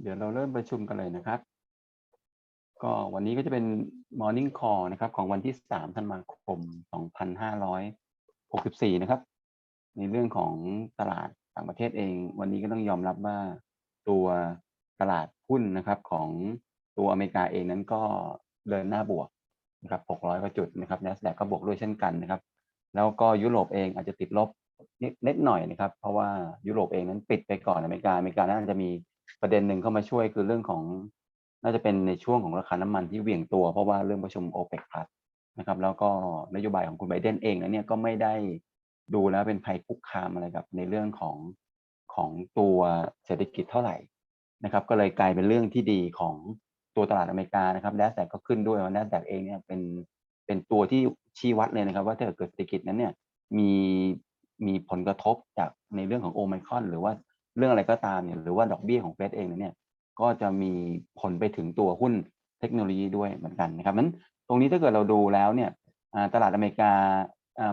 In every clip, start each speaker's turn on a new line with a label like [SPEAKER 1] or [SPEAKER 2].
[SPEAKER 1] เดี๋ยวเราเริ่มประชุมกันเลยนะครับ ก็วันนี้ก็จะเป็น Morning Call นะครับ ของวันที่ 3 ธันวาคม 2564 นะครับ ในเรื่องของตลาดต่างประเทศเอง วันนี้ก็ต้องยอมรับว่าตัวตลาดหุ้นนะครับของตัวอเมริกาเองนั้นก็เดินหน้าบวกนะครับ 600 กว่าจุดนะครับ NASDAQ ก็บวกด้วยเช่นกันนะครับ แล้วก็ยุโรปเองอาจจะติดลบนิดหน่อยนะครับ เพราะว่ายุโรปเองนั้นปิดไปก่อนอเมริกา อเมริกาน่าจะมี ประเด็นหนึ่งเข้ามาช่วยคือเรื่องของน่าจะเป็นในช่วงของราคาน้ำมันที่เหวี่ยงตัว เพราะว่าเรื่องประชุมโอเปกพลัสนะครับแล้วก็นโยบายของคุณไบเดนเองนะเนี่ยก็ไม่ได้ดูแล้วเป็นภัยคุกคามอะไรกับในเรื่องของของตัวเศรษฐกิจเท่าไหร่นะครับ ก็เลยกลายเป็นเรื่องที่ดีของตัวตลาดอเมริกานะครับแดสแตกก็ขึ้นด้วยว่าแดสแตกเองเนี่ยเป็นเป็นตัวที่ชี้วัดเลยนะครับ ว่าถ้าเกิดเศรษฐกิจนั้นเนี่ยมีมีผลกระทบจากในเรื่องของโอไมครอนหรือว่า เรื่องอะไรก็ตามเนี่ยหรือว่าดอกเบี้ยของเฟดเองเนี่ยก็จะมีผลไปถึงตัวหุ้นเทคโนโลยีด้วยเหมือนกันนะครับนั้นตรงนี้ถ้าเกิดเราดูแล้วเนี่ยตลาดอเมริกา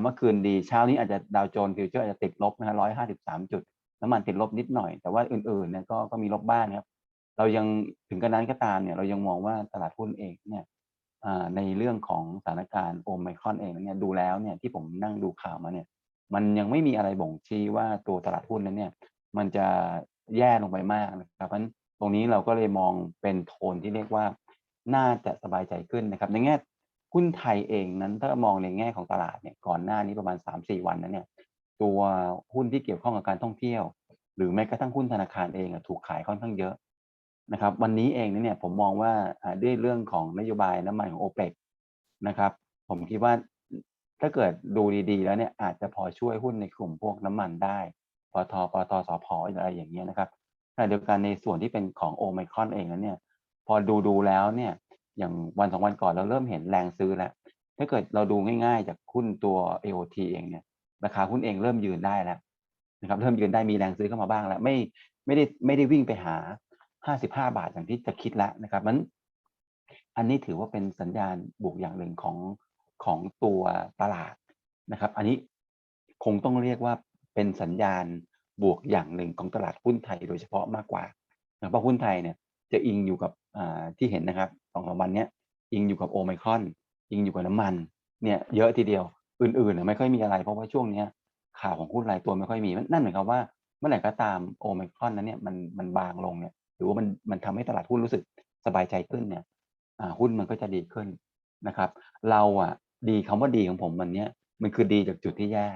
[SPEAKER 1] เมื่อคืนดีเช้านี้อาจจะดาวโจนส์ฟิวเจอร์อาจจะติดลบนะฮะร้อยห้าสิบสามจุดน้ำมันติดลบนิดหน่อย แต่ว่าอื่นๆเนี่ยก็ก็มีลบบ้างครับ เรายังถึงกระนั้นก็ตามเนี่ยเรายังมองว่าตลาดหุ้นเองเนี่ยในเรื่องของสถานการณ์โอไมครอนเองเนี่ยดูแล้วเนี่ยที่ผมนั่งดูข่าวมาเนี่ยมันยังไม่มีอะไรบ่งชี้ว่าตัวตลาดหุ้นนั้นเนี่ย มันจะแย่ลงไปมากนะครับเพราะฉะนั้นตรงนี้เราก็เลยมองเป็นโทนที่เรียกว่าน่าจะสบายใจขึ้นนะครับ ในแง่หุ้นไทยเองนั้นถ้ามองในแง่ของตลาดเนี่ยก่อนหน้านี้ประมาณ 3-4 วันนั้นเนี่ยตัวหุ้นที่เกี่ยวข้องกับการท่องเที่ยว หรือแม้กระทั่งหุ้นธนาคารเองถูกขายค่อนข้างเยอะนะครับ วันนี้เองเนี่ยผมมองว่าด้วยเรื่องของนโยบายน้ำมันของโอเปกนะครับ ผมคิดว่าถ้าเกิดดูดีๆ แล้วเนี่ยอาจจะพอช่วยหุ้นในกลุ่มพวกน้ำมันได้ ปตปตสพอะไรอย่างเงี้ยนะครับขณะเดียวกันในส่วนที่เป็นของโอไมครอนเองนั้นเนี่ย พอดูดูแล้วเนี่ยอย่างวันสองวันก่อนเราเริ่มเห็นแรงซื้อแล้ว ถ้าเกิดเราดูง่ายๆ จากหุ้นตัว AOT เองเนี่ยราคาหุ้นเองเริ่มยืนได้แล้วนะครับ เริ่มยืนได้มีแรงซื้อเข้ามาบ้างแล้ว ไม่ไม่ได้ไม่ได้วิ่งไปหา 55 บาทอย่างที่จะคิดแล้วนะครับมันอันนี้ถือว่าเป็นสัญญาณบวกอย่างหนึ่งของของตัวตลาดนะครับ อันนี้คงต้องเรียกว่า เป็นสัญญาณบวกอย่างหนึ่งของตลาดหุ้นไทยโดยเฉพาะมากกว่าเพราะหุ้นไทยเนี่ยจะอิงอยู่กับที่เห็นนะครับสองสามวันนี้อิงอยู่กับโอไมครอน อิงอยู่กับน้ำมันเนี่ยเยอะทีเดียวอื่นๆไม่ค่อยมีอะไรเพราะว่าช่วงนี้ข่าวของหุ้นรายตัวไม่ค่อยมีนั่นหมายความว่าเมื่อไหร่ก็ตามโอไมครอนนั้นเนี่ยมันมันบางลงเนี่ยหรือว่ามันมันทำให้ตลาดหุ้นรู้สึกสบายใจขึ้นเนี่ยหุ้นมันก็จะดีขึ้นนะครับ เราอะดีคำว่าดีของผมวันนี้มันคือดีจากจุดที่แย่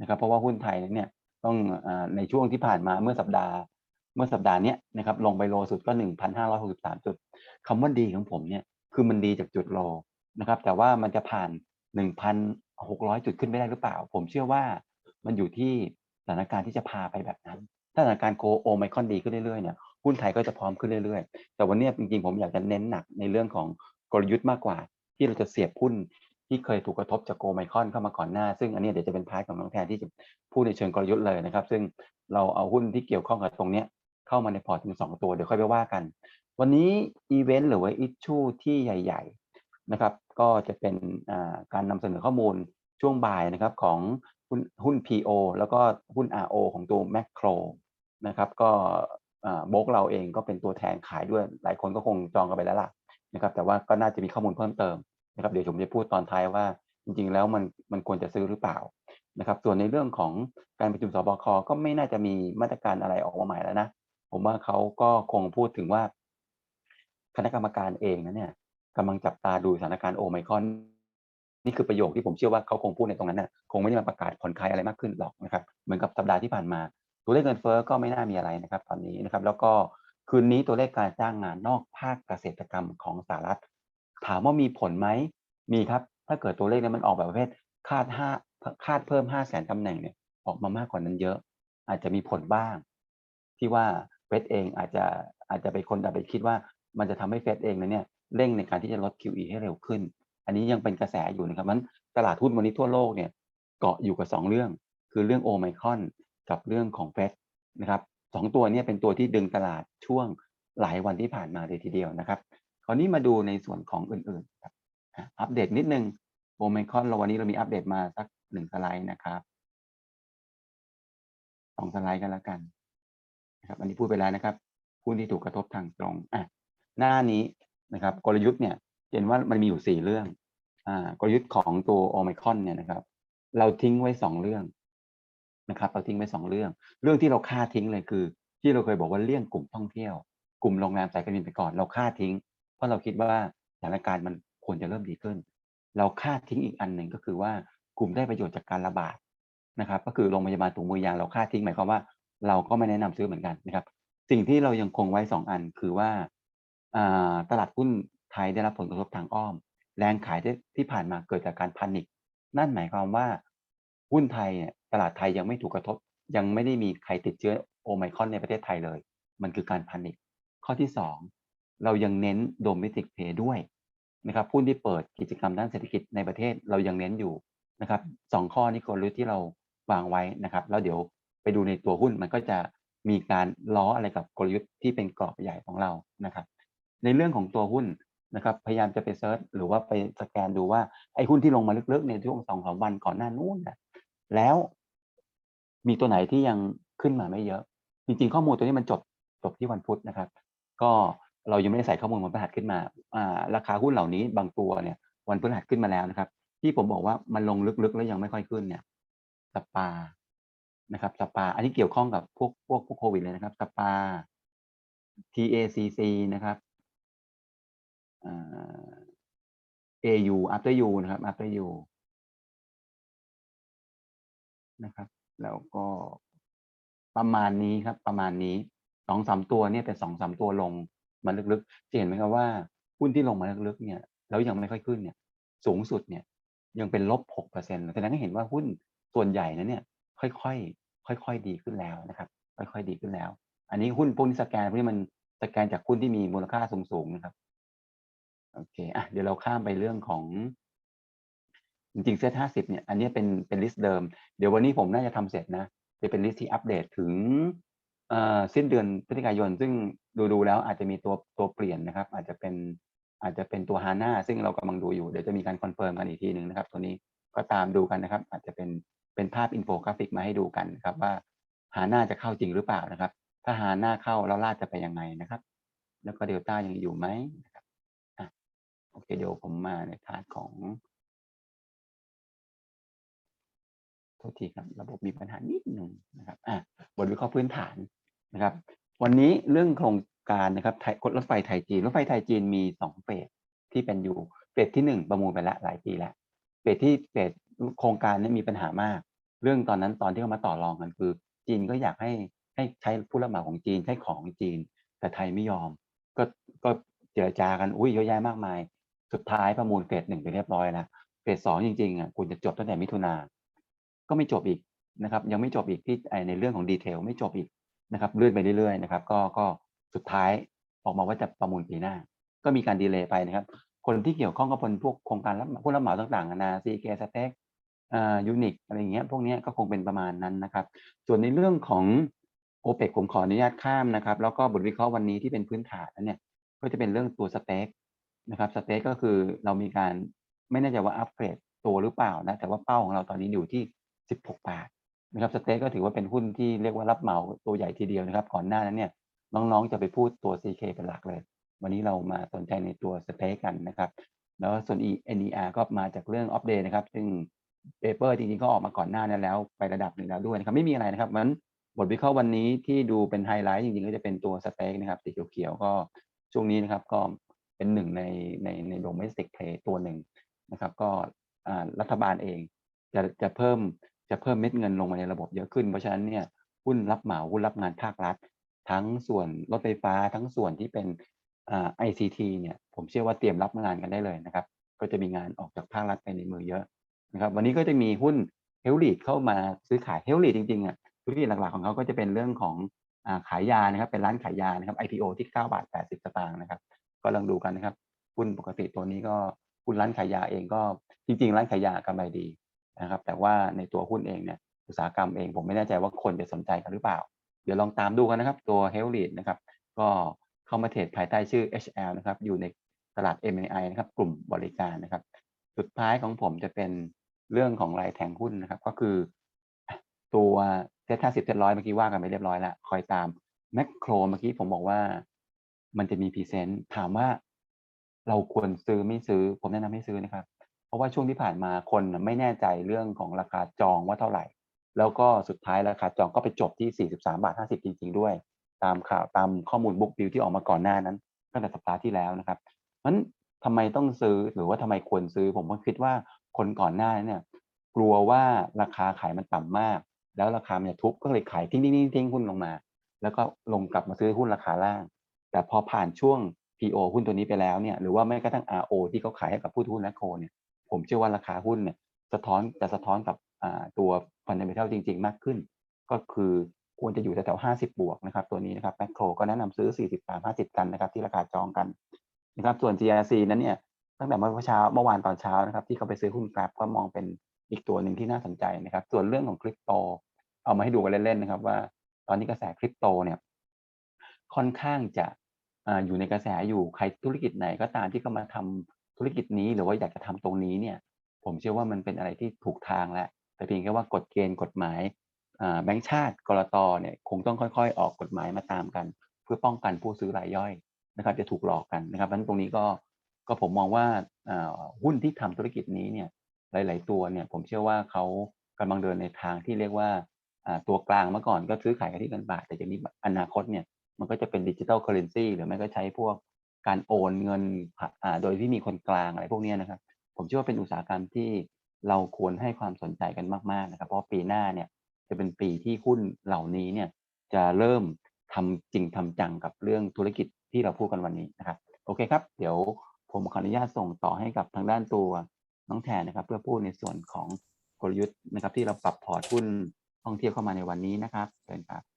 [SPEAKER 1] นะครับ เพราะว่าหุ้นไทยเนี่ยต้องอในช่วงที่ผ่านมาเมื่อสัปดาห์ เมื่อสัปดาห์นี้นะครับลงไปโลสุดก็ 1,563 จุดคำว่าดีของผมเนี่ยคือมันดีจากจุดโลนะครับ แต่ว่ามันจะผ่าน 1,600 จุดขึ้นไม่ได้หรือเปล่า ผมเชื่อว่ามันอยู่ที่สถานการณ์ที่จะพาไปแบบนั้น ถ้าสถานการณ์โคโอไมคอนดีขึ้นเรื่อยๆเนี่ยหุ้นไทยก็จะพร้อมขึ้นเรื่อยๆ แต่วันนี้จริงๆผมอยากจะเน้นหนักในเรื่องของกลยุทธ์มากกว่า ที่เราจะเสียบหุ้น ที่เคยถูกกระทบจากโกไมคอนเข้ามาก่อนหน้า ซึ่งอันนี้เดี๋ยวจะเป็นพาร์ทของน้องแทนที่จะพูดในเชิงกลยุทธ์เลยนะครับ ซึ่งเราเอาหุ้นที่เกี่ยวข้องกับตรงนี้เข้ามาในพอร์ตถึงสองตัวเดี๋ยวค่อยไปว่ากัน วันนี้อีเวนต์หรือว่าอิชชูที่ใหญ่ ๆนะครับ ก็จะเป็นการนำเสนอข้อมูลช่วงบ่ายนะครับของหุ้นหุ้น PO แล้วก็หุ้น RO ของตัวแมคโครนะครับ ก็โบกเราเองก็เป็นตัวแทนขายด้วยหลายคนก็คงจองกันไปแล้วล่ะนะครับ แต่ว่าก็น่าจะมีข้อมูลเพิ่มเติม นะครับเดี๋ยวผมจะพูดตอนท้ายว่าจริง ๆ แล้วมันมันควรจะซื้อหรือเปล่านะครับ ส่วนในเรื่องของการประชุมสบคก็ไม่น่าจะมีมาตรการอะไรออกมาใหม่แล้วนะผมว่าเขาก็คงพูดถึงว่า คณะกรรมการเองนะเนี่ยกำลังจับตาดูสถานการณ์โอไมคอนนี่คือประโยคที่ผมเชื่อว่าเขาคงพูดในตรงนั้นนะ่ะคงไม่ได้มาประกาศผ่อนคลายอะไรมากขึ้นหรอกนะครับ เหมือนกับสัปดาห์ที่ผ่านมา ตัวเลขเงินเฟ้อก็ไม่น่ามีอะไรนะครับ ตอนนี้นะครับ แล้วก็คืนนี้ตัวเลขการจ้างงานนอกภาคเกษตรกรรมของสหรัฐ ถามว่ามีผลไหมมีครับ ถ้าเกิดตัวเลขนี้มันออกแบบประเภทคาดห้าคาดเพิ่มห้าแสนตำแหน่งเนี่ยออกมามากกว่านั้นเยอะ อาจจะมีผลบ้าง ที่ว่าเฟดเองอาจจะอาจจะไปคนอาจไปคิดว่ามันจะทำให้เฟดเองเนี่ยเร่งในการที่จะลด QE ให้เร็วขึ้น อันนี้ยังเป็นกระแสอยู่นะครับมันตลาดหุ้นวันนี้ทั่วโลกเนี่ยเกาะอยู่กับ 2 เรื่อง คือเรื่องโอไมครอนกับเรื่องของเฟดนะครับสองตัวนี้เป็นตัวที่ดึงตลาดช่วงหลายวันที่ผ่านมาเลยทีเดียวนะครับ คราวนี้มาดูในส่วนของอื่นๆครับอัปเดตนิดนึงโอไมคอนเราวันนี้เรามีอัปเดตมาสักหนึ่งสไลด์นะครับสองสไลด์กันแล้วกันนะครับอันนี้พูดไปแล้วนะครับหุ้นที่ถูกกระทบทางตรงอะหน้านี้นะครับ กลยุทธ์เนี่ยเห็นว่ามันมีอยู่สี่เรื่องอ่ากลยุทธ์ของตัวโอไมคอนเนี่ยนะครับ เราทิ้งไว้สองเรื่องนะครับ เราทิ้งไว้สองเรื่อง เรื่องที่เราค่าทิ้งเลยคือ ที่เราเคยบอกว่าเลี่ยงกลุ่มท่องเที่ยว กลุ่มโรงแรมสายการบินไปก่อน เราค่าทิ้ง ราะเราคิดว่าสถานการณ์มันควรจะเริ่มดีขึ้น เราค่าทิ้งอีกอันหนึ่งก็คือว่ากลุ่มได้ประโยชน์จากการระบาดนะครับ ก็คือโรงพยาบาลถุงมือยางเราค่าทิ้งหมายความว่า เราก็ไม่แนะนำซื้อเหมือนกันนะครับ สิ่งที่เรายังคงไว้สองอันคือว่าตลาดหุ้นไทยได้รับผลกระทบทางอ้อม แรงขายที่ผ่านมาเกิดจากการพานิคนั่นหมายความว่าหุ้นไทยเนี่ยตลาดไทยยังไม่ถูกกระทบ ยังไม่ได้มีใครติดเชื้อโอไมครอนในประเทศไทยเลย มันคือการพานิคข้อที่สอง เรายังเน้นโดม e ติกเพย์ด้วยนะครับหุ้นที่เปิดกิจกรรมด้านเศรษฐกิจในประเทศเรายังเน้นอยู่นะครับสองข้อนี้กลยุทธ์ที่เราวางไว้นะครับ แล้วเดี๋ยวไปดูในตัวหุ้นมันก็จะมีการล้ออะไรกับกลยุทธ์ที่เป็นกรอบใหญ่ของเรานะครับ ในเรื่องของตัวหุ้นนะครับพยายามจะไปเซิร์ชหรือว่าไปสแกนดูว่าไอ้หุ้นที่ลงมาลึกๆในช่วงสองสามวันก่อนหน้านู้นนะแล้วมีตัวไหนที่ยังขึ้นมาไม่เยอะ จริง ๆ ข้อมูลตัวนี้มันจบจบที่วันพุธนะครับ ก็ เรายังไม่ได้ใส่ข้อมูลวันพฤหัสขึ้นมาอ่าราคาหุ้นเหล่านี้บางตัวเนี่ย วันพฤหัสขึ้นมาแล้วนะครับ ที่ผมบอกว่ามันลงลึกๆแล้วยังไม่ค่อยขึ้นเนี่ยสปานะครับสปา อันนี้เกี่ยวข้องกับพวกพวกพวกโควิดเลยนะครับสปา TACC นะครับอ่า AU After U นะครับ after U นะครับ แล้วก็ประมาณนี้ครับ ประมาณนี้สองสามตัวเนี่ยเป็นสองสามตัวลง มาลึกๆจะเห็นไหมครับว่าหุ้นที่ลงมาลึกๆเนี่ยแล้วยังไม่ค่อยขึ้นเนี่ย สูงสุดเนี่ยยังเป็นลบหกเปอร์เซ็นต์แสดงให้เห็นว่าหุ้นส่วนใหญ่นั้นเนี่ย ค่อยๆค่อยๆดีขึ้นแล้วนะครับ ค่อยๆดีขึ้นแล้ว อันนี้หุ้นพวกนี้สแกนพวกนี้มันสแกนจากหุ้นที่มีมูลค่าสูงๆนะครับโอเคอะเดี๋ยวเราข้ามไปเรื่องของ จริงๆเซตห้าสิบเนี่ย อันนี้เป็นเป็นลิสต์เดิม เดี๋ยววันนี้ผมน่าจะทำเสร็จนะจะเป็นลิสต์ที่อัปเดตถึง สิ้นเดือนพฤศจิกายน ซึ่งดูดูแล้วอาจจะมีตัวตัวเปลี่ยนนะครับ อาจจะเป็นอาจจะเป็นตัวฮาน่าซึ่งเรากำลังดูอยู่ เดี๋ยวจะมีการคอนเฟิร์มกันอีกทีหนึ่งนะครับ ตัวนี้ก็ตามดูกันนะครับ อาจจะเป็นเป็นภาพอินโฟกราฟิกมาให้ดูกันครับว่าฮาน่าจะเข้าจริงหรือเปล่านะครับ ถ้าฮาน่าเข้าแล้วลาดจะไปยังไงนะครับ แล้วก็เดลต้ายังอยู่ไหมนะครับอะโอเคเดี๋ยวผมมาในพาร์ทของโทษทีครับระบบมีปัญหานิดหนึ่งนะครับอะบทวิเคราะห์พื้นฐาน วันนี้เรื่องโครงการนะครับรถไฟไทยจีน รถไฟไทยจีนมีสองเฟสที่เป็นอยู่ เฟสที่หนึ่งประมูลไปแล้วหลายปีแล้ว เฟสที่เฟสโครงการนี้มีปัญหามาก เรื่องตอนนั้นตอนที่เขามาต่อรองกันคือ จีนก็อยากให้ให้ใช้ผู้รับเหมาของจีนใช้ของจีน แต่ไทยไม่ยอม ก็ก็เจรจากันอุ้ยเยอะแยะมากมาย สุดท้ายประมูลเฟสหนึ่งไปเรียบร้อยแล้วเฟสสองจริงๆอะคุณจะจบตั้งแต่มิถุนาก็ไม่จบอีกนะครับ ยังไม่จบอีกที่ในเรื่องของดีเทลไม่จบอีก นะครับเลื่อนไปเรื่อยๆนะครับ ก็ก็สุดท้ายออกมาว่าจะประมูลปีหน้า ก็มีการดีเลย์ไปนะครับ คนที่เกี่ยวข้องกับคนพวกโครงการรับผู้รับเหมาต่างๆนาซีเกสเต็กอ่ายูนิคอะไรอย่างเงี้ยพวกนี้ก็คงเป็นประมาณนั้นนะครับ ส่วนในเรื่องของโอเปกผมขออนุญาตข้ามนะครับ แล้วก็บทวิเคราะห์วันนี้ที่เป็นพื้นฐานนั้นเนี่ยก็จะเป็นเรื่องตัวสเต็กนะครับสเต็กก็คือเรามีการไม่แน่ใจว่าอัปเกรดตัวหรือเปล่านะแต่ว่าเป้าของเราตอนนี้อยู่ที่ 16 บาท นะครับสเต็กก็ถือว่าเป็นหุ้นที่เรียกว่ารับเหมาตัวใหญ่ทีเดียวนะครับ ก่อนหน้านั้นเนี่ยน้องๆจะไปพูดตัว CK เป็นหลักเลย วันนี้เรามาสนใจในตัวสเต็กกันนะครับ แล้วส่วน NER ก็มาจากเรื่องอัปเดตนะครับ ซึ่งเปเปอร์จริงๆ ก็ออกมาก่อนหน้านั้นแล้ว ไประดับหนึ่งแล้วด้วยนะครับ ไม่มีอะไรนะครับมันบทวิเคราะห์วันนี้ที่ดูเป็นไฮไลท์จริงๆ ก็จะเป็นตัวสเต็กนะครับสีเขียวๆก็ช่วงนี้นะครับก็เป็นหนึ่งในในในโดเมสติกเพลย์ตัวหนึ่งนะครับ ก็รัฐบาลเองจะจะเพิ่ม จะเพิ่มเม็ดเงินลงมาในระบบเยอะขึ้น เพราะฉะนั้นเนี่ยหุ้นรับเหมาหุ้นรับงานภาครัฐ ทั้งส่วนรถไฟฟ้าทั้งส่วนที่เป็นไอ่า ICT เนี่ยผมเชื่อว่าเตรียมรับงานกันได้เลยนะครับ ก็จะมีงานออกจากภาครัฐไปในมือเยอะนะครับ วันนี้ก็จะมีหุ้นเฮลลีดเข้ามาซื้อขายเฮลลีดจริงๆอะธุรกิจหลักๆของเขาก็จะเป็นเรื่องของขายยานะครับ เป็นร้านขายยานะครับ IPO ที่ 9 บาท 80 สตางค์นะครับ ก็ลองดูกันนะครับหุ้นปกติตัวนี้ก็หุ้นร้านขายยาเองก็จริง ๆ ร้านขายยากำไรดี นะครับ แต่ว่าในตัวหุ้นเองเนี่ยอุตสาหกรรมเองผมไม่แน่ใจว่าคนจะสนใจกันหรือเปล่า เดี๋ยวลองตามดูกันนะครับ ตัว h e a l t h l e a d นะครับ ก็เข้ามาเทรดภายใต้ชื่อ HL นะครับ อยู่ในตลาด MAI นะครับ กลุ่มบริการนะครับ สุดท้ายของผมจะเป็นเรื่องของรายแทงหุ้นนะครับ ก็คือตัวเซ็ตห้าสิบเซ็ตร้อยเมื่อกี้ว่ากันไปเรียบร้อยแล้วคอยตามแมคโครเมื่อกี้ผมบอกว่ามันจะมีพรีเซนต์ถามว่าเราควรซื้อไม่ซื้อ ผมแนะนำให้ซื้อนะครับ ราะว่าช่วงที่ผ่านมาคนไม่แน่ใจเรื่องของราคาจองว่าเท่าไหร่ แล้วก็สุดท้ายราคาจองก็ไปจบที่ 43 บาท 50 จริง ๆ ด้วย ตามข่าวตามข้อมูลบุ๊กบิลที่ออกมาก่อนหน้านั้นตั้งแต่สัปดาห์ที่แล้วนะครับเพราะฉะนั้นทำไมต้องซื้อหรือว่าทำไมควรซื้อ ผมก็คิดว่าคนก่อนหน้าเนี่ยกลัวว่าราคาขายมันต่ำมาก แล้วราคามันจะทุบก็เลยขายทิ้งทิ้งทิ้งทิ้งหุ้นลงมา แล้วก็ลงกลับมาซื้อหุ้นราคาล่าง แต่พอผ่านช่วง PO หุ้นตัวนี้ไปแล้วเนี่ยหรือว่าแม้กระทั่ง RO ที่เขาขายให้กับผู้ถือหุ้นและโคเนี่ย ผมเชื่อว่าราคาหุ้นเนี่ยสะท้อนจะสะท้อนกับตัว fundamental จริง ๆ มากขึ้น ก็คือควรจะอยู่แถวๆ50บวกนะครับ ตัวนี้นะครับแมคโครก็แนะนำซื้อ40 3 50กันนะครับ ที่ราคาจองกันนะครับส่วน GRC นั้นเนี่ยตั้งแต่เมื่อเช้าเมื่อวานตอนเช้านะครับ ที่เขาไปซื้อหุ้นกราฟก็มองเป็นอีกตัวหนึ่งที่น่าสนใจนะครับ ส่วนเรื่องของคริปโต เอามาให้ดูกันเล่นๆนะครับ ว่าตอนนี้กระแสคริปโตเนี่ยค่อนข้างจะอ่าอยู่ในกระแสอยู่ใครธุรกิจไหนก็ตามที่เข้ามาทำ ธุรกิจนี้หรือว่าอยากจะทำตรงนี้เนี่ย ผมเชื่อว่ามันเป็นอะไรที่ถูกทางแล้วแต่เพียงแค่ว่ากฎเกณฑ์กฎหมายอ่าแบงก์ชาติกรตเนี่ยคงต้องค่อยๆ ออกกฎหมายมาตามกัน เพื่อป้องกันผู้ซื้อรายย่อยนะครับ จะถูกหลอกกันนะครับเพราะฉะนั้นตรงนี้ก็ก็ผมมองว่าอ่าหุ้นที่ทำธุรกิจนี้เนี่ยหลาย ๆ ตัวเนี่ยผมเชื่อว่าเขากำลังเดินในทางที่เรียกว่าอ่าตัวกลางเมื่อก่อนก็ซื้อขายกันที่เงินบาท แต่จากนี้อนาคตเนี่ยมันก็จะเป็นดิจิ t a ลเคอร์เรนซีหรือไม่ก็ใช้พวก การโอนเงินผ่าอ่าโดยที่มีคนกลางอะไรพวกนี้นะครับ ผมเชื่อว่าเป็นอุตสาหกรรมที่เราควรให้ความสนใจกันมากๆนะครับ เพราะปีหน้าเนี่ยจะเป็นปีที่หุ้นเหล่านี้เนี่ยจะเริ่มทำจริงทำจังกับเรื่องธุรกิจที่เราพูดกันวันนี้นะครับ โอเคครับ เดี๋ยวผมขออนุญาตส่งต่อให้กับทางด้านตัวน้องแทนนะครับ เพื่อพูดในส่วนของกลยุทธ์นะครับ ที่เราปรับพอร์ตหุ้นท่องเที่ยวเข้ามาในวันนี้นะครับเชิญครับ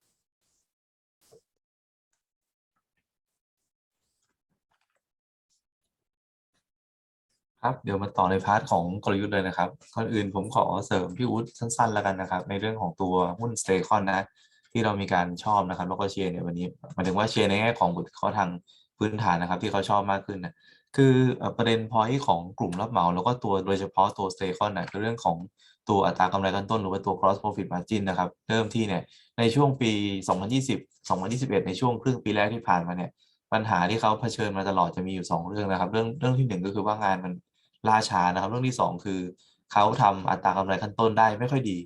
[SPEAKER 2] ครับเดี๋ยวมาต่อในพาร์ทของกลยุทธ์เลยนะครับก่อนอื่นผมขอเสริมพี่วุฒิสั้นๆแล้วกันนะครับ ในเรื่องของตัวหุ้นสเตคอนนะที่เรามีการชอบนะครับ แล้วก็เชียร์ในวันนี้หมายถึงว่าเชียร์ในแง่ของบทข้อทางพื้นฐานนะครับ ที่เขาชอบมากขึ้นนะคือประเด็นพอยต์ของกลุ่มรับเหมา แล้วก็ตัวโดยเฉพาะตัวสเตคอนนะคือเรื่องของตัวอัตรากำไรขั้นต้นหรือว่าตัว cross profit margin นะครับเริ่มที่เนี่ยในช่วงปี 2020 2021 ในช่วงครึ่งปีแรกที่ผ่านมาเนี่ยปัญหาที่เขาเผชิญมาตลอดจะมีอยู่ 2 เรื่องนะครับ เรื่องเรื่องที่หนึ่งก็คือว่างานมัน ล่าช้านะครับ เรื่องที่สองคือเขาทำอัตรากำไรขั้นต้นได้ไม่ค่อยดี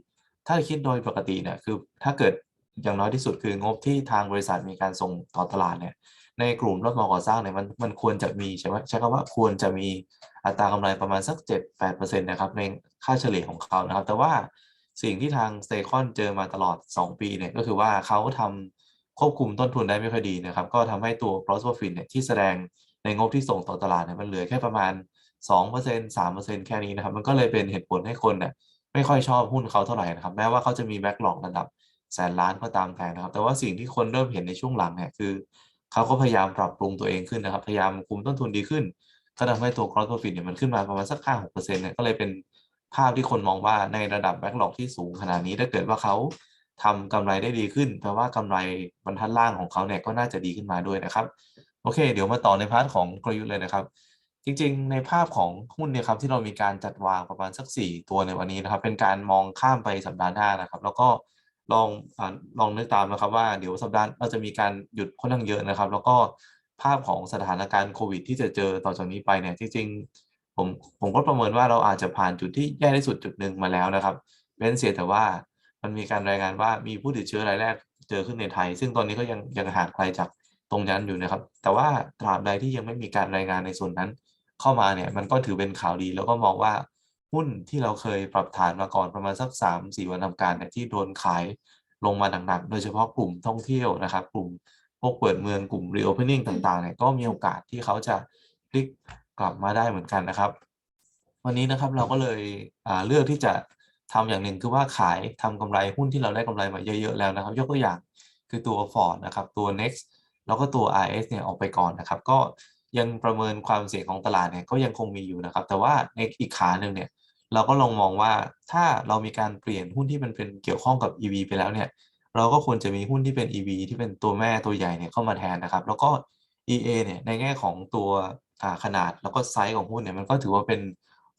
[SPEAKER 2] ถ้าคิดโดยปกติเนี่ยคือถ้าเกิดอย่างน้อยที่สุดคืองบที่ทางบริษัทมีการส่งต่อตลาดเนี่ยในกลุ่มรับเหมาก่อสร้างเนี่ยมันมันควรจะมีใช่ไหมใช้คำว่าควรจะมีอัตรากำไรประมาณสัก 7-8%นะครับในค่าเฉลี่ยของเขานะครับ แต่ว่าสิ่งที่ทางสเตคอนเจอมาตลอด 2 ปีเนี่ยก็คือว่าเขาทำควบคุมต้นทุนได้ไม่ค่อยดีนะครับ ก็ทำให้ตัว gross profit เนี่ยที่แสดงในงบที่ส่งต่อตลาดเนี่ยมันเหลือแค่ประมาณ 2% 3%แค่นี้นะครับ มันก็เลยเป็นเหตุผลให้คนเนี่ยไม่ค่อยชอบหุ้นเขาเท่าไหร่นะครับ แม้ว่าเขาจะมีแบ็กหลอกระดับแสนล้านก็ตามแต่นะครับ แต่ว่าสิ่งที่คนเริ่มเห็นในช่วงหลังเนี่ยคือเขาก็พยายามปรับปรุงตัวเองขึ้นนะครับ พยายามคุมต้นทุนดีขึ้น ก็ทำให้ตัว gross profit เนี่ยมันขึ้นมาประมาณสัก5-6%เปอร์เซ็นต์เนี่ยก็เลยเป็นภาพที่คนมองว่าในระดับแบ็กหลอกที่สูงขนาดนี้ถ้าเกิดว่าเขาทำกำไรได้ดีขึ้นแปลว่ากำไรบรรทัดล่างของเขาเนี่ยก็น่าจะดีขึ้นมาด้วยนะครับ โอเค เดี๋ยวมาต่อในพาร์ทของกลยุทธ์เลยนะครับ จริงๆ ในภาพของหุ้นเนี่ยครับที่เรามีการจัดวางประมาณสัก 4 ตัวในวันนี้นะครับ เป็นการมองข้ามไปสัปดาห์หน้านะครับ แล้วก็ลองอลองนึกตามนะครับว่าเดี๋ยวสัปดาห์เราจะมีการหยุดค่อนข้างเยอะนะครับ แล้วก็ภาพของสถานการณ์โควิด ที่จะเจอต่อจากนี้ไปเนี่ยจริงๆผมผมก็ประเมินว่าเราอาจจะผ่านจุดที่แย่ที่สุดจุดหนึ่งมาแล้วนะครับเว้นเสียแต่ว่ามันมีการรายงานว่ามีผู้ติดเชื้อรายแรกเจอขึ้นในไทย ซึ่งตอนนี้ก็ยังยังห่างไกลจากตรงนั้นอยู่นะครับ แต่ว่าตราบใดที่ยังไม่มีการรายงานในส่วนนั้น เข้ามาเนี่ยมันก็ถือเป็นข่าวดี แล้วก็มองว่าหุ้นที่เราเคยปรับฐานมาก่อนประมาณสัก3-4วันทำการเนี่ยที่โดนขายลงมาหนักๆ โดยเฉพาะกลุ่มท่องเที่ยวนะครับ กลุ่มพวกเปิดเมืองกลุ่ม reopening ต่างๆเนี่ยก็มีโอกาสที่เขาจะพลิกกลับมาได้เหมือนกันนะครับ วันนี้นะครับเราก็เลยเลือกที่จะทำอย่างหนึ่งคือว่าขายทำกำไรหุ้นที่เราได้กำไรมาเยอะๆแล้วนะครับ ยกตัวอย่างคือตัว Ford นะครับตัว Next แล้วก็ตัว RS เนี่ยออกไปก่อนนะครับ ก็ ยังประเมินความเสี่ยงของตลาดเนี่ยก็ยังคงมีอยู่นะครับ แต่ว่าในอีกขาหนึ่งเนี่ยเราก็ลองมองว่าถ้าเรามีการเปลี่ยนหุ้นที่มันเป็นเกี่ยวข้องกับ EV ไปแล้วเนี่ยเราก็ควรจะมีหุ้นที่เป็น EV ที่เป็นตัวแม่ตัวใหญ่เนี่ยเข้ามาแทนนะครับ แล้วก็ EA เนี่ยในแง่ของตัวขนาดแล้วก็ไซส์ของหุ้นเนี่ยมันก็ถือว่าเป็น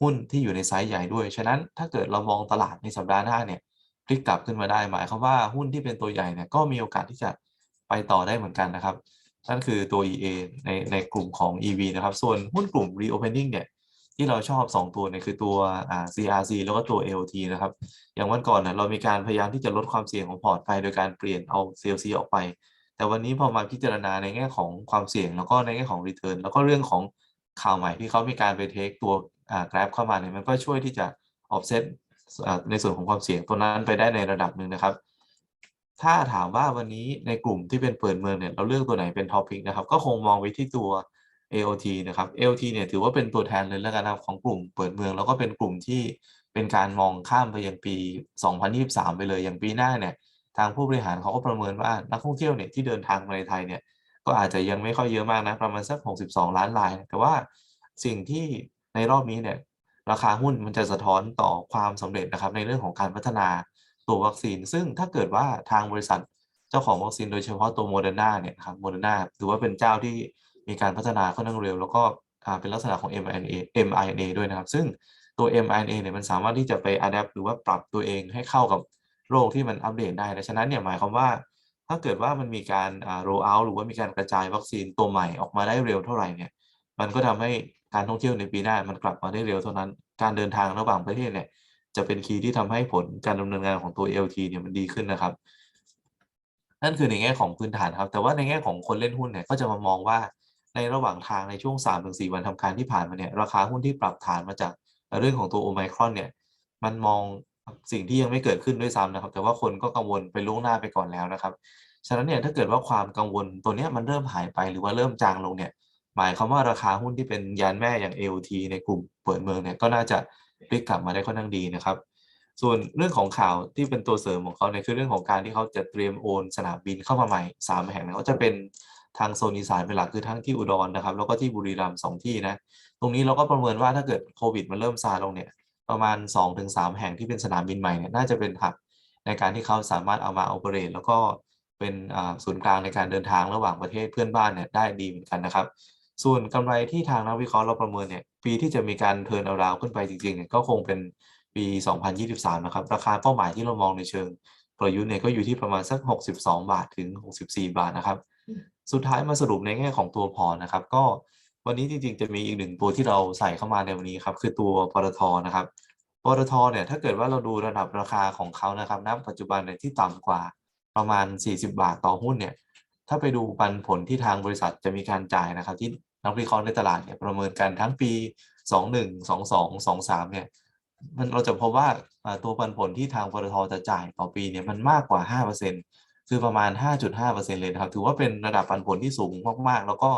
[SPEAKER 2] หุ้นที่อยู่ในไซส์ใหญ่ด้วย ฉะนั้นถ้าเกิดเรามองตลาดในสัปดาห์หน้าเนี่ยพลิกกลับขึ้นมาได้หมายความว่าหุ้นที่เป็นตัวใหญ่เนี่ยก็มีโอกาสที่จะไปต่อได้เหมือนกันนะครับ นั่นคือตัว EA ในในกลุ่มของ EV นะครับ ส่วนหุ้นกลุ่ม reopening เนี่ยที่เราชอบ 2 ตัวเนี่ยคือตัวอ่า CRC แล้วก็ตัว AOT นะครับ อย่างวันก่อนนะเรามีการพยายามที่จะลดความเสี่ยงของพอร์ตไปโดยการเปลี่ยนเอา CLC ออกไป แต่วันนี้พอมาพิจารณาในแง่ของความเสี่ยง แล้วก็ในแง่ของ return แล้วก็เรื่องของข่าวใหม่ที่เขามีการไปเทคตัวอ่า Grab เข้ามาเนี่ยมันก็ช่วยที่จะ offset ในส่วนของความเสี่ยงตัวนั้นไปได้ในระดับหนึ่งนะครับ ถ้าถามว่าวันนี้ในกลุ่มที่เป็นเปิดเมืองเนี่ยเราเลือกตัวไหนเป็นท็อปิกนะครับ ก็คงมองไปที่ตัว AOT นะครับ AOT เนี่ยถือว่าเป็นตัวแทนเลยแล้วกันนะครับของกลุ่มเปิดเมืองแล้วก็เป็นกลุ่มที่เป็นการมองข้ามไปยังปี 2023 ไปเลยอย่างปีหน้าเนี่ยทางผู้บริหารเขาก็ประเมินว่านักท่องเที่ยวเนี่ยที่เดินทางมาในไทยเนี่ยก็อาจจะยังไม่ค่อยเยอะมากนะประมาณสัก 62 ล้านราย แต่ว่าสิ่งที่ในรอบนี้เนี่ยราคาหุ้นมันจะสะท้อนต่อความสำเร็จนะครับในเรื่องของการพัฒนา ตัววัคซีน ซึ่งถ้าเกิดว่าทางบริษัทเจ้าของวัคซีนโดยเฉพาะตัวโมเดอร์นาเนี่ยครับโมเดอร์นาถือว่าเป็นเจ้าที่มีการพัฒนาค่อนข้างเร็ว แล้วก็เป็นลักษณะของ mRNA mRNA ด้วยนะครับ ซึ่งตัว mRNA เนี่ยมันสามารถที่จะไป adapt หรือว่าปรับตัวเองให้เข้ากับโรคที่มันอัปเดตได้นะฉะนั้นเนี่ยหมายความว่า ถ้าเกิดว่ามันมีการ roll out หรือว่ามีการกระจายวัคซีนตัวใหม่ออกมาได้เร็วเท่าไหร่เนี่ยมันก็ทำให้การท่องเที่ยวในปีหน้ามันกลับมาได้เร็วเท่านั้น การเดินทางระหว่างประเทศเนี่ย จะเป็นคีย์ที่ทำให้ผลการดำเนินงานของตัว LT เนี่ยมันดีขึ้นนะครับ นั่นคือในแง่ของพื้นฐานครับ แต่ว่าในแง่ของคนเล่นหุ้นเนี่ยก็จะมามองว่าในระหว่างทางในช่วง 3-4 วันทำการที่ผ่านมาเนี่ยราคาหุ้นที่ปรับฐานมาจากเรื่องของตัวโอไมครอนเนี่ยมันมองสิ่งที่ยังไม่เกิดขึ้นด้วยซ้ำนะครับ แต่ว่าคนก็กังวลไปล่วงหน้าไปก่อนแล้วนะครับ ฉะนั้นเนี่ยถ้าเกิดว่าความกังวลตัวเนี้ยมันเริ่มหายไปหรือว่าเริ่มจางลงเนี่ยหมายความว่าราคาหุ้นที่เป็นยานแม่อย่าง AOT ในกลุ่มเปิดเมืองเนี่ยก็น่าจะ พลิกกลับมาได้ค่อนข้างดีนะครับ ส่วนเรื่องของข่าวที่เป็นตัวเสริมของเขาเนี่ยคือเรื่องของการที่เขาจะเตรียมโอนสนามบินเข้ามาใหม่ 3 แห่งนะก็จะเป็นทางโซนอีสานเป็นหลักคือทั้งที่อุดรนะครับ แล้วก็ที่บุรีรัมย์สองที่นะ ตรงนี้เราก็ประเมินว่าถ้าเกิดโควิดมันเริ่มซาลงเนี่ยประมาณ 2-3 แห่งที่เป็นสนามบินใหม่เนี่ยน่าจะเป็นหับในการที่เขาสามารถเอามาโอเปเรตแล้วก็เป็นศูนย์กลางในการเดินทางระหว่างประเทศเพื่อนบ้านเนี่ยได้ดีเหมือนกันนะครับ ส่วนกำไรที่ทางนักวิเคราะห์เราประเมินเนี่ยปีที่จะมีการเทินเอาราวขึ้นไปจริงๆเนี่ยก็คงเป็นปี 2023 นะครับ ราคาเป้าหมายที่เรามองในเชิงกลยุทธ์เนี่ยก็อยู่ที่ประมาณสัก 62 บาทถึง 64 บาทนะครับ สุดท้ายมาสรุปในแง่ของตัวพอร์ตนะครับ ก็วันนี้จริงๆ จะมีอีกหนึ่งตัวที่เราใส่เข้ามาในวันนี้ครับ คือตัวปตทนะครับปตทเนี่ยถ้าเกิดว่าเราดูระดับราคาของเขานะครับณปัจจุบันเนี่ยที่ต่ำกว่าประมาณ 40 บาทต่อหุ้นเนี่ยถ้าไปดูปันผลที่ทางบริษัทจะมีการจ่ายนะครับที่ นักวิเคราะห์ในตลาดเนี่ยประเมินกันทั้งปี 21 22 23 เนี่ยมันเราจะพบว่าตัวปันผลที่ทางปตทจะจ่ายต่อปีเนี่ยมันมากกว่า 5%คือประมาณ 5.5%เลยนะครับ ถือว่าเป็นระดับปันผลที่สูงมากๆ แล้วก็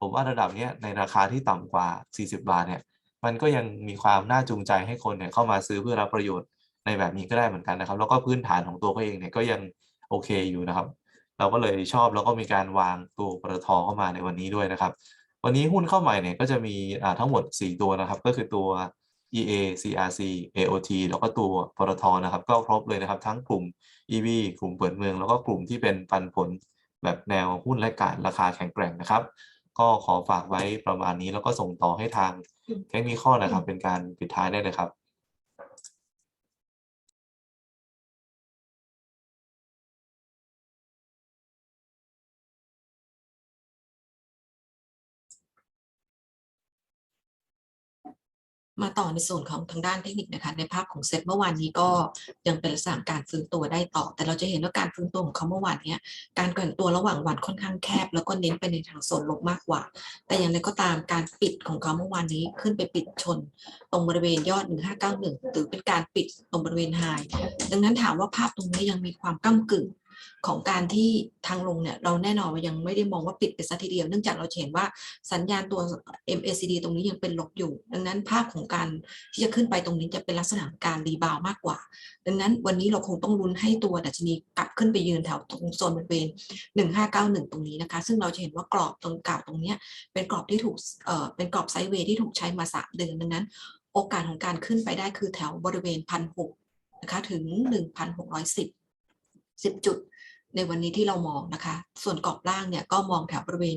[SPEAKER 2] ผมว่าระดับเนี้ยในราคาที่ต่ำกว่า 40 บาทเนี่ย มันก็ยังมีความน่าจูงใจให้คนเนี่ยเข้ามาซื้อเพื่อรับประโยชน์ในแบบนี้ก็ได้เหมือนกันนะครับ แล้วก็พื้นฐานของตัวเขาเองเนี่ยก็ยังโอเคอยู่นะครับ เราก็เลยชอบแล้วก็มีการวางตัวปตทเข้ามาในวันนี้ด้วยนะครับ วันนี้หุ้นเข้าใหม่เนี่ยก็จะมีทั้งหมด 4 ตัวนะครับ ก็คือตัว EA CRC AOT แล้วก็ตัวปตทนะครับ ก็ครบเลยนะครับ ทั้งกลุ่ม EV กลุ่มเปิดเมือง แล้วก็กลุ่มที่เป็นปันผลแบบแนวหุ้นและการราคาแข็งแกร่งนะครับ ก็ขอฝากไว้ประมาณนี้แล้วก็ส่งต่อให้ทางเทคนิคนะครับ เป็นการปิดท้ายได้เลยครับ
[SPEAKER 3] มาต่อในส่วนของทางด้านเทคนิคนะคะ ในภาพของเซตเมื่อวานนี้ก็ยังเป็นลักษณะการฟื้นตัวได้ต่อ แต่เราจะเห็นว่าการฟื้นตัวของเขาเมื่อวานนี้การแกว่งตัวระหว่างวันค่อนข้างแคบ แล้วก็เน้นไปในทางโซนลบมากกว่า แต่อย่างไรก็ตามการปิดของเขาเมื่อวานนี้ขึ้นไปปิดชน ตรงบริเวณยอด 1591 หรือเป็นการปิดตรงบริเวณไฮดังนั้นถามว่าภาพตรงนี้ยังมีความก้ากึ่ง ของการที่ทางลงเนี่ยเราแน่นอนว่ายังไม่ได้มองว่าปิดไปซะทีเดียว เนื่องจากเราเห็นว่าสัญญาณตัว MACD ตรงนี้ยังเป็นลบอยู่ ดังนั้นภาพของการที่จะขึ้นไปตรงนี้จะเป็นลักษณะการรีบาวมากกว่า ดังนั้นวันนี้เราคงต้องลุ้นให้ตัวดัชนีกลับขึ้นไปยืนแถวตรงโซนบริเวณ1591 ตรงนี้นะคะ ซึ่งเราจะเห็นว่ากรอบตรงกราบตรงเนี้ยเป็นกรอบที่ถูกเอ่อเป็นกรอบไซด์เวย์ที่ถูกใช้มาสามเดือนดังนั้น โอกาสของการขึ้นไปได้คือแถวบริเวณพันหกนะคะถึง 1,610 10 จุดในวันนี้ที่เรามองนะคะ ส่วนกรอบล่างเนี่ยก็มองแถวบริเวณ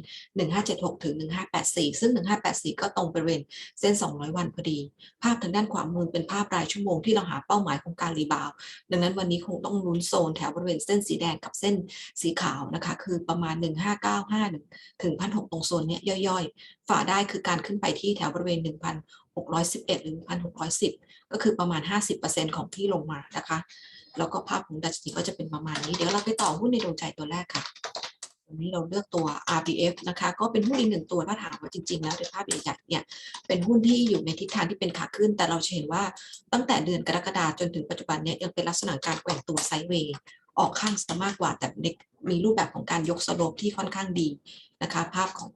[SPEAKER 3] 1576 ถึง 1584 ซึ่ง 1584 ก็ตรงบริเวณเส้น 200 วันพอดี ภาพทางด้านขวามือเป็นภาพรายชั่วโมงที่เราหาเป้าหมายของการรีบาวด์ดังนั้นวันนี้คงต้องลุ้นโซนแถวบริเวณเส้นสีแดงกับเส้นสีขาวนะคะ คือประมาณ 1595 ถึง1,600ตรงโซนเนี้ยย่อย ฝ่าได้คือการขึ้นไปที่แถวบริเวณ 1,611 หรือ 1,610 ก็คือประมาณ 50%ของที่ลงมานะคะ แล้วก็ภาพของดัชนีก็จะเป็นประมาณนี้ เดี๋ยวเราไปต่อหุ้นในดวงใจตัวแรกค่ะวันนี้เราเลือกตัว RBF นะคะ ก็เป็นหุ้นอีกหนึ่งตัวถ้าถามว่าจริง ๆ แล้วในภาพใหญ่ๆเนี่ย เป็นหุ้นที่อยู่ในทิศทางที่เป็นขาขึ้น แต่เราจะเห็นว่าตั้งแต่เดือนกรกฎาคมจนถึงปัจจุบันเนี่ยยังเป็นลักษณะการแกว่งตัวไซด์เวย์ออกข้างซะมากกว่าแต่มีรูปแบบของการยกสโลปที่ค่อนข้างดีนะคะ ภาพของ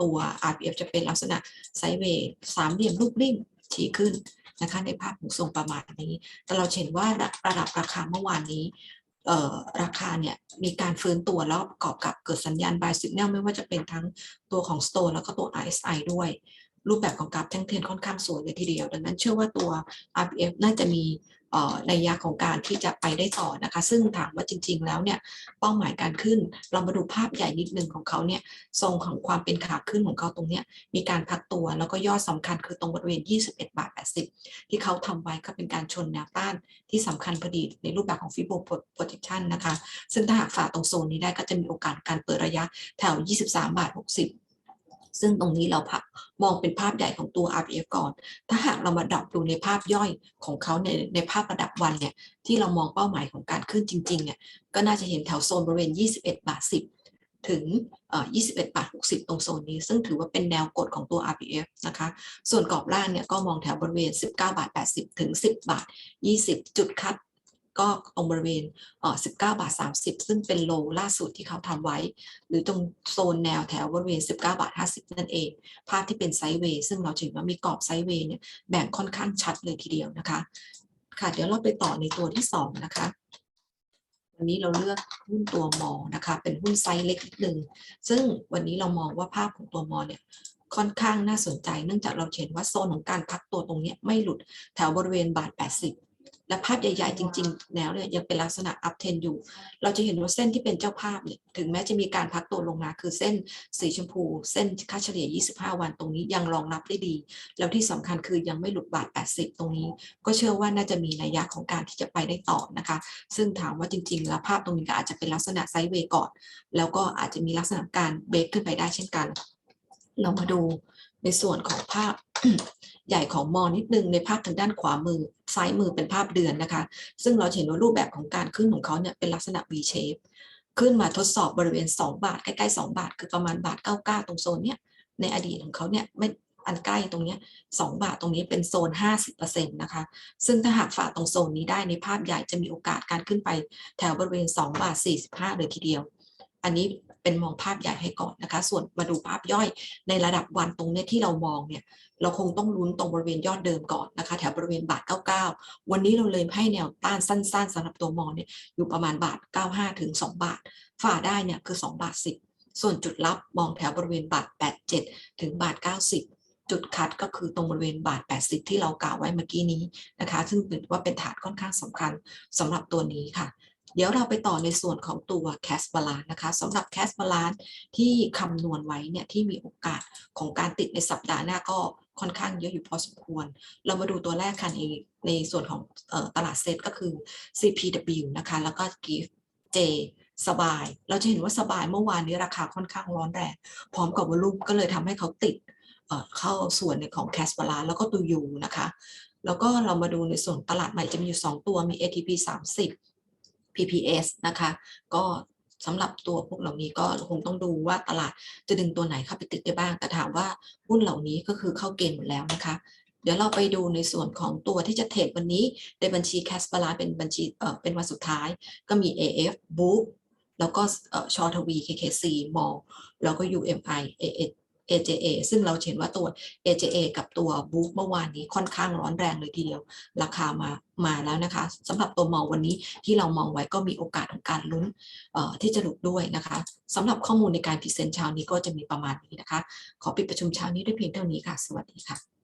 [SPEAKER 3] ตัว RBF จะเป็นลักษณะไซด์เวย์สามเหลี่ยมรูปริ่มชี้ขึ้นนะคะในภาพของทรงประมาณนี้ แต่เราเห็นว่าระดับราคาเมื่อวานนี้ราคาเนี่ยมีการฟื้นตัวแล้วประกอบกับเกิดสัญญาณ buy signal ไม่ว่าจะเป็นทั้งตัวของ Stone แล้วก็ตัว RSI ด้วย รูปแบบของกราฟแท่งเทียนค่อนข้างสวยเลยทีเดียว ดังนั้นเชื่อว่าตัว RPF น่าจะมี ในยยะของการที่จะไปได้ต่อนะคะ ซึ่งถามว่าจริง ๆ แล้วเนี่ยเป้าหมายการขึ้นเรามาดูภาพใหญ่นิดนึงของเขาเนี่ยทรงของความเป็นขาขึ้นของเขาตรงเนี้ยมีการพักตัวแล้วก็ยอดสำคัญคือตรงบริเวณ 21 บาท 80 ที่เขาทำไว้ก็เป็นการชนแนวต้านที่สำคัญพอดีในรูปแบบของ Fibo Protection นะคะ ซึ่งถ้าหากฝ่าตรงโซนนี้ได้ก็จะมีโอกาสการเปิดระยะแถว 23 บาท 60 ซึ่งตรงนี้เราพักมองเป็นภาพใหญ่ของตัว RPF ก่อน ถ้าหากเรามาดับดูในภาพย่อยของเขาในในภาพระดับวันเนี่ยที่เรามองเป้าหมายของการขึ้นจริงๆเนี่ยก็น่าจะเห็นแถวโซนบริเวณ 21 บาท 10 ถึง 21 บาท 60 ตรงโซนนี้ ซึ่งถือว่าเป็นแนวกดของตัว RPF นะคะ ส่วนกรอบล่างเนี่ยก็มองแถวบริเวณ 19 บาท 80 ถึง 10 บาท 20 จุดคัด ก็ตรงบริเวณ 19 บาท 30 ซึ่งเป็นโลล่าสุดที่เขาทำไว้ หรือตรงโซนแนวแถวบริเวณ 19 บาท 50 นั่นเอง ภาพที่เป็นไซด์เวย์ซึ่งเราเห็นว่ามีกรอบไซด์เวย์เนี่ยแบ่งค่อนข้างชัดเลยทีเดียวนะคะ ค่ะ เดี๋ยวเราไปต่อในตัวที่ 2 นะคะวันนี้เราเลือกหุ้นตัวมอนะคะ เป็นหุ้นไซส์เล็กนิดนึงซึ่งวันนี้เรามองว่าภาพของตัวมอเนี่ยค่อนข้างน่าสนใจ เนื่องจากเราเห็นว่าโซนของการพักตัวตรงนี้ไม่หลุดแถวบริเวณบาท 80 และภาพใหญ่ๆ จริงๆแนวเนี่ยยังเป็นลักษณะ up trend อยู่ เราจะเห็นว่าเส้นที่เป็นเจ้าภาพเนี่ยถึงแม้จะมีการพักตัวลงมาคือเส้นสีชมพู เส้นค่าเฉลี่ย 25 วันตรงนี้ยังรองรับได้ดี แล้วที่สำคัญคือยังไม่หลุดบาท 80 ตรงนี้ ก็เชื่อว่าน่าจะมีนัยยะของการที่จะไปได้ต่อนะคะ ซึ่งถามว่าจริงๆ แล้วภาพตรงนี้ก็อาจจะเป็นลักษณะไซด์เวย์ก่อน แล้วก็อาจจะมีลักษณะการเบรกขึ้นไปได้เช่นกัน เรามาดู ในส่วนของภาพใหญ่ของมอนิดนึงในภาพทางด้านขวามือซ้ายมือเป็นภาพเดือนนะคะ ซึ่งเราเห็นว่ารูปแบบของการขึ้นของเขาเนี่ยเป็นลักษณะ V shape ขึ้นมาทดสอบบริเวณ 2 บาท ใกล้ๆ 2 บาท คือประมาณบาท 99 ตรงโซนเนี้ยในอดีตของเขาเนี่ยไม่อันใกล้ตรงเนี้ย2บาทตรงนี้เป็นโซน 50%นะคะ ซึ่งถ้าหากฝ่าตรงโซนนี้ได้ในภาพใหญ่จะมีโอกาสการขึ้นไปแถวบริเวณ 2 บาท 45 เลยทีเดียว อันนี้ เป็นมองภาพใหญ่ให้ก่อนนะคะ ส่วนมาดูภาพย่อยในระดับวันตรงเนี้ยที่เรามองเนี่ยเราคงต้องลุ้นตรงบริเวณยอดเดิมก่อนนะคะ แถวบริเวณบาท 99 วันนี้เราเลยให้แนวต้านสั้น ๆสำหรับตัวมองเนี่ยอยู่ประมาณบาท 95 ถึง 2 บาท ฝ่าได้เนี่ยคือ 2 บาท 10 ส่วนจุดรับมองแถวบริเวณบาท 87 ถึงบาท 90จุดคัดก็คือตรงบริเวณบาท 80 ที่เรากล่าวไว้เมื่อกี้นี้นะคะ ซึ่งถือว่าเป็นฐานค่อนข้างสำคัญสำหรับตัวนี้ค่ะ เดี๋ยวเราไปต่อในส่วนของตัว cash balance นะคะสำหรับ cash balance ที่คำนวณไว้เนี่ยที่มีโอกาสของการติดในสัปดาห์หน้าก็ค่อนข้างเยอะอยู่พอสมควร เรามาดูตัวแรกกันในในส่วนของออตลาดเซตก็คือ CPW นะคะแล้วก็ gifj สบาย เราจะเห็นว่าสบายเมื่อวานนี้ราคาค่อนข้างร้อนแรงพร้อมกับวอลุ่มก็เลยทำให้เขาติดเข้าส่วนในของ cash balance แล้วก็ตัว U นะคะ แล้วก็เรามาดูในส่วนตลาดใหม่จะมีอยู่ 2 ตัวมี ATP 30 PPS นะคะ ก็สำหรับตัวพวกเหล่านี้ก็คงต้องดูว่าตลาดจะดึงตัวไหนเข้าไปติดได้บ้าง แต่ถามว่าหุ้นเหล่านี้ก็คือเข้าเกณฑ์หมดแล้วนะคะ เดี๋ยวเราไปดูในส่วนของตัวที่จะเทรดวันนี้ในบัญชี cash balance เป็นบัญชีเอ่อเป็นวันสุดท้าย ก็มี AF Book แล้วก็ชอทวี KKC Mall แล้วก็ UMI AS AJA ซึ่งเราเห็นว่าตัว AJA กับตัวบุ๊กเมื่อวานนี้ค่อนข้างร้อนแรงเลยทีเดียว ราคามามาแล้วนะคะสำหรับตัวมองวันนี้ที่เรามองไว้ก็มีโอกาสของการลุ้นที่จะหลุดด้วยนะคะสำหรับข้อมูลในการพิเศษเช้านี้ก็จะมีประมาณนี้นะคะ ขอปิดประชุมเช้านี้ด้วยเพียงเท่านี้ค่ะ สวัสดีค่ะ